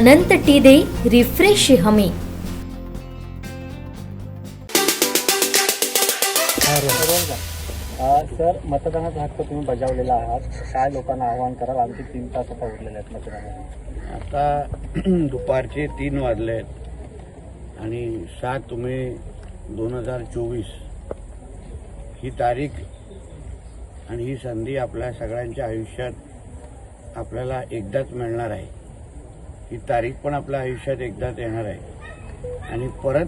अनंत टी दे रिफ्रेश हमी. सर मतदानाचा हक्क तुम्ही बजावलेला आहात. काय लोकांना आवाहन कराल? आणखी तीन तास आता उरलेले आहेत मतदानासाठी आता दुपारचे तीन वाजले आहेत. आणि सात मे दोन हजार चोवीस. ही तारीख आणि ही संधी आपल्या सगळ्यांच्या आयुष्यात आपल्याला एकदाच मिळणार आहे. ही तारीख पण आपल्या आयुष्यात एकदाच येणार आहे. आणि परत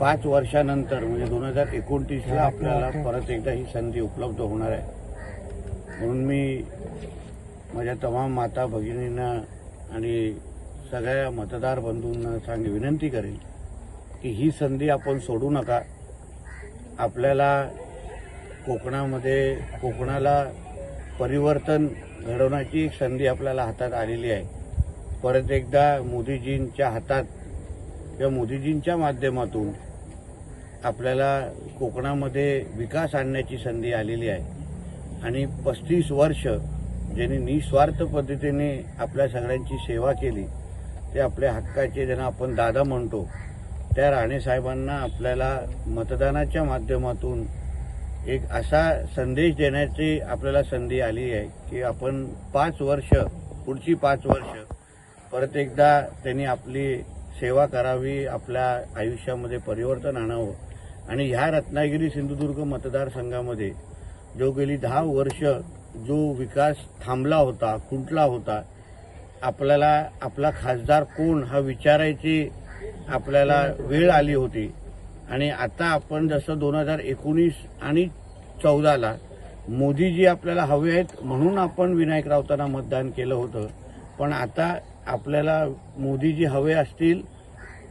पाच वर्षानंतर म्हणजे दोन हजार एकोणतीसला आपल्याला परत एकदा ही संधी उपलब्ध होणार आहे. म्हणून मी माझ्या तमाम माता भगिनींना आणि सगळ्या मतदार बंधूंना सांग विनंती करेन की ही संधी आपण सोडू नका. आपल्याला कोकणामध्ये कोकणाला परिवर्तन घडवण्याची एक संधी आपल्याला हातात आलेली आहे. परत एकदा मोदीजींच्या हातात किंवा मोदीजींच्या माध्यमातून आपल्याला कोकणामध्ये विकास आणण्याची संधी आलेली आहे. आणि पस्तीस वर्ष ज्यांनी निस्वार्थ पद्धतीने आपल्या सगळ्यांची सेवा केली ते आपल्या हक्काचे ज्यांना आपण दादा म्हणतो त्या राणेसाहेबांना आपल्याला मतदानाच्या माध्यमातून एक असा संदेश देण्याची आपल्याला संधी आली आहे की आपण पाच वर्ष पुढची पाच वर्ष परत एकदा त्यांनी आपली सेवा करावी आपल्या आयुष्यामध्ये परिवर्तन आणावं. आणि ह्या रत्नागिरी सिंधुदुर्ग मतदारसंघामध्ये जो गेली दहा वर्ष जो विकास थांबला होता खुंटला होता आपल्याला आपला खासदार कोण हा विचारायची आपल्याला वेळ आली होती. आणि आता आपण जसं दोन हजार एकोणीस आणि चौदाला मोदीजी आपल्याला हवे आहेत म्हणून आपण विनायक राऊतांना मतदान केलं होतं. पण आता आपल्याला मोदीजी हवे असतील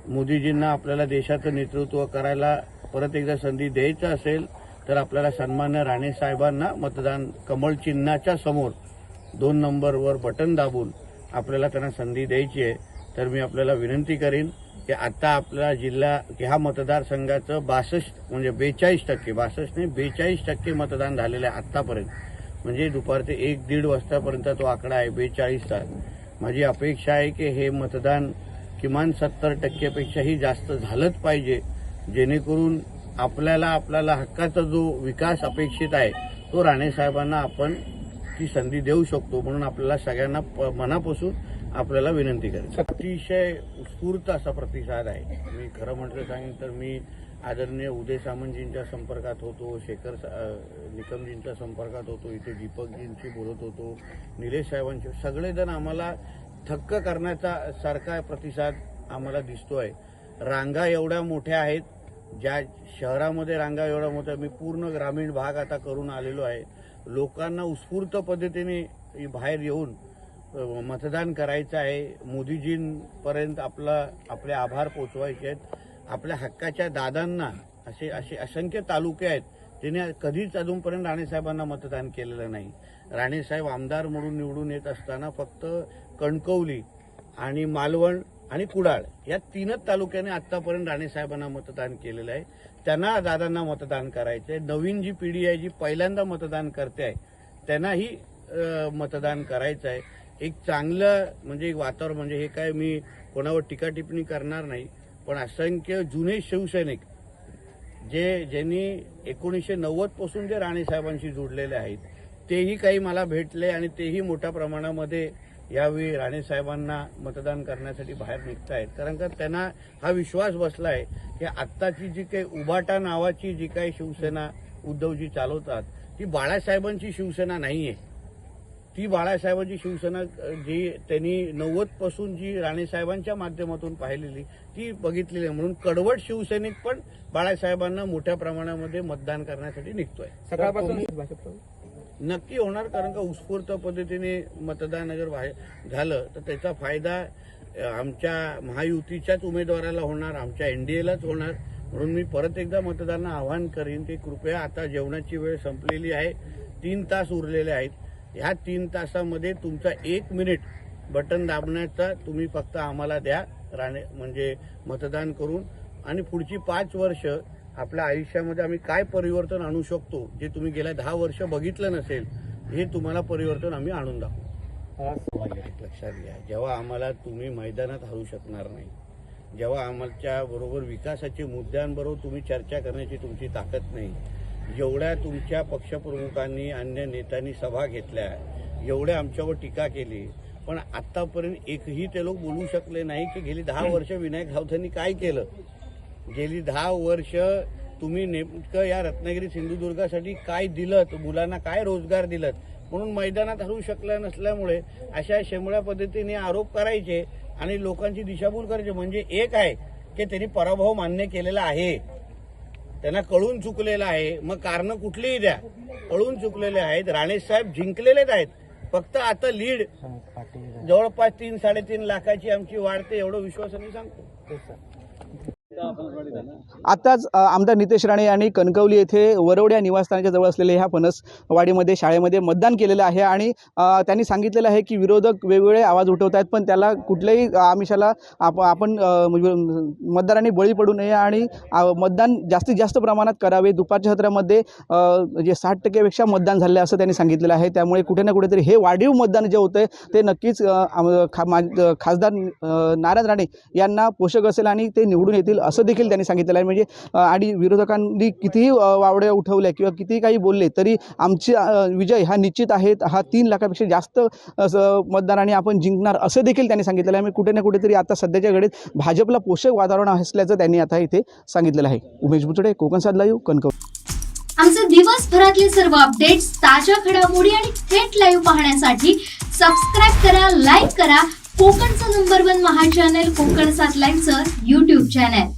मोदीजींना आपल्याला देशाचं नेतृत्व करायला परत एकदा संधी द्यायचं असेल तर आपल्याला सन्मान्य राणे साहेबांना मतदान कमळ चिन्हाच्या समोर दोन नंबरवर बटन दाबून आपल्याला त्यांना संधी द्यायची आहे. तर मी आपल्याला विनंती करीन की आता आपला जिल्हा ह्या मतदारसंघाचं बासष्ट म्हणजे बेचाळीस टक्के बासष्ट नाही बेचाळीस टक्के मतदान झालेलं आहे आत्तापर्यंत. म्हणजे दुपारचे एक दीड वाजतापर्यंत तो आकडा आहे बेचाळीसचा. माझी अपेक्षा आहे की हे मतदान किमान सत्तर टक्केपेक्षाही जास्त झालंच पाहिजे जेणेकरून आपल्याला आपल्याला हक्काचा जो विकास अपेक्षित आहे तो राणेसाहेबांना आपण ती संधी देऊ शकतो म्हणून आपल्याला सगळ्यांना प- मनापासून आपल्याला विनंती करायची. अतिशय उत्स्फूर्त असा प्रतिसाद आहे. मी खरं म्हटलं सांगेन तर मी आदरणीय उदय सामंतजींच्या संपर्कात होतो शेखर निकमजींच्या संपर्कात होतो इथे दीपकजींशी बोलत होतो निलेश साहेबांशी. सगळेजण आम्हाला थक्क करण्याचा सारखा प्रतिसाद आम्हाला दिसतोय. रांगा एवढ्या मोठ्या आहेत ज्या शहरामध्ये रांगा एवढ्या मोठ्या मी पूर्ण ग्रामीण भाग आता करून आलेलो आहे. लोकांना उत्स्फूर्त पद्धतीने बाहेर येऊन मतदान करायचं आहे. मोदीजींपर्यंत आपला आपले आभार पोचवायचे आहेत. आपल्या हक्काच्या दादांना असे असे असंख्य तालुके आहेत तिने कधीच अजूनपर्यंत राणेसाहेबांना मतदान केलेलं नाही. राणेसाहेब आमदार म्हणून निवडून येत असताना फक्त कणकवली आणि मालवण आणि कुडाळ या तीनच तालुक्याने आतापर्यंत राणेसाहेबांना मतदान केलेलं आहे. त्यांना दादांना मतदान करायचं आहे नवीन जी पिढी आहे जी पहिल्यांदा मतदान करते आहे त्यांनाही मतदान करायचं आहे एक चांगलं म्हणजे एक वातावरण म्हणजे हे काय मी कोणावर टीका टिप्पणी करणार नाही पण असंख्य जुने शिवसैनिक जे ज्यांनी एकोणीसशे नव्वदपासून जे राणेसाहेबांशी जोडलेले आहेत तेही काही मला भेटले आणि तेही मोठ्या प्रमाणामध्ये यावेळी राणेसाहेबांना मतदान करण्यासाठी बाहेर निघत आहेत कारण का त्यांना हा विश्वास बसला आहे की आत्ताची जी काही उबाटा नावाची जी काही शिवसेना उद्धवजी चालवतात ती बाळासाहेबांची शिवसेना नाही आहे ती बाळासाहेबांची शिवसेना जी त्यांनी नव्वदपासून जी राणेसाहेबांच्या माध्यमातून पाहिलेली ती बघितलेली आहे. म्हणून कडवट शिवसैनिक पण बाळासाहेबांना मोठ्या प्रमाणामध्ये मतदान करण्यासाठी निघतोय. सकाळपासून नक्की होणार कारण का उत्स्फूर्त पद्धतीने मतदान जर झालं तर त्याचा फायदा आमच्या महायुतीच्याच उमेदवाराला होणार आमच्या एनडीएलाच होणार. म्हणून मी परत एकदा मतदारांना आवाहन करीन की कृपया आता जेवणाची वेळ संपलेली आहे. तीन तास उरलेले आहेत. ह्या तीन तासामध्ये तुमचा एक मिनिट बटन दाबण्याचा तुम्ही फक्त आम्हाला द्या राणे म्हणजे मतदान करून. आणि पुढची पाच वर्ष आपल्या आयुष्यामध्ये आम्ही काय परिवर्तन आणू शकतो जे तुम्ही गेल्या दहा वर्ष बघितलं नसेल हे तुम्हाला परिवर्तन आम्ही आणून दाखवू. लक्षात घ्या जेव्हा आम्हाला तुम्ही मैदानात हरू शकणार नाही जेव्हा आमच्या बरोबर विकासाच्या मुद्द्यांबरोबर तुम्ही चर्चा करण्याची तुमची ताकद नाही जेवढ्या तुमच्या पक्षप्रमुखांनी अन्य नेत्यांनी सभा घेतल्या एवढ्या आमच्यावर टीका केली. पण आतापर्यंत एकही ते लोक बोलू शकले नाही की गेली दहा वर्ष विनायक राऊतांनी काय केलं? गेली दहा वर्ष तुम्ही नेमकं या रत्नागिरी सिंधुदुर्गासाठी काय दिलं? मुलांना काय रोजगार दिलं? म्हणून मैदानात हरवू शकलं नसल्यामुळे अशा शेमळ्या पद्धतीने आरोप करायचे आणि लोकांची दिशाभूल करायची. म्हणजे एक आहे की त्यांनी पराभव मान्य केलेला आहे. त्यांना कळून चुकलेलं आहे. मग कारण कुठलीही द्या. कळून चुकलेले आहेत. राणे साहेब जिंकलेलेच आहेत. फक्त आता लीड जवळपास तीन साडेतीन लाखाची आमची वाढते एवढं विश्वासाने सांगतो. आताच आमदार नितेश राणे यांनी कणकवली येथे वरवड्या निवासस्थानाच्या जवळ असलेल्या ह्या फणसवाडीमध्ये शाळेमध्ये मतदान केलेलं आहे आणि त्यांनी सांगितलेलं आहे की विरोधक वेगवेगळे आवाज उठवत आहेत पण त्याला कुठल्याही आमिषाला आप आपण म्हणजे, मतदारांनी बळी पडू नये आणि मतदान जास्तीत जास्त प्रमाणात करावे. दुपारच्या सत्रामध्ये जे म्हणजे साठ टक्केपेक्षा मतदान झालं असं त्यांनी सांगितलेलं आहे. त्यामुळे कुठे ना कुठेतरी हे वाढीव मतदान जे होतं ते नक्कीच खा मा- खासदार नारायण राणे यांना पोषक असेल आणि ते निवडून येतील असं देखील त्यांनी सांगितलेलं आहे. म्हणजे आणि विरोधकांनी कितीही वावड्या उठवल्या किंवा कितीही काही बोलले तरी आमची विजय हा निश्चित आहे. हा तीन लाखापेक्षा जास्त असं मतदारांनी आपण जिंकणार असं देखील त्यांनी सांगितलेलं आहे. म्हणजे कुठे ना कुठेतरी आता सध्याच्या घडीत भाजपला पोषक वातावरण असल्याचं त्यांनी आता इथे सांगितलेलं आहे. उमेश बुचडे कोकण साधला येऊ कणकव आमचे दिवसभरातले सर्व अपडेट्स ताज्या घडामोडी आणि थेट लाईव्ह पाहण्यासाठी सबस्क्राईब करा लाईक करा. कोकणचं नंबर वन महा चॅनल कोकण सात लाईनचं युट्यूब चॅनल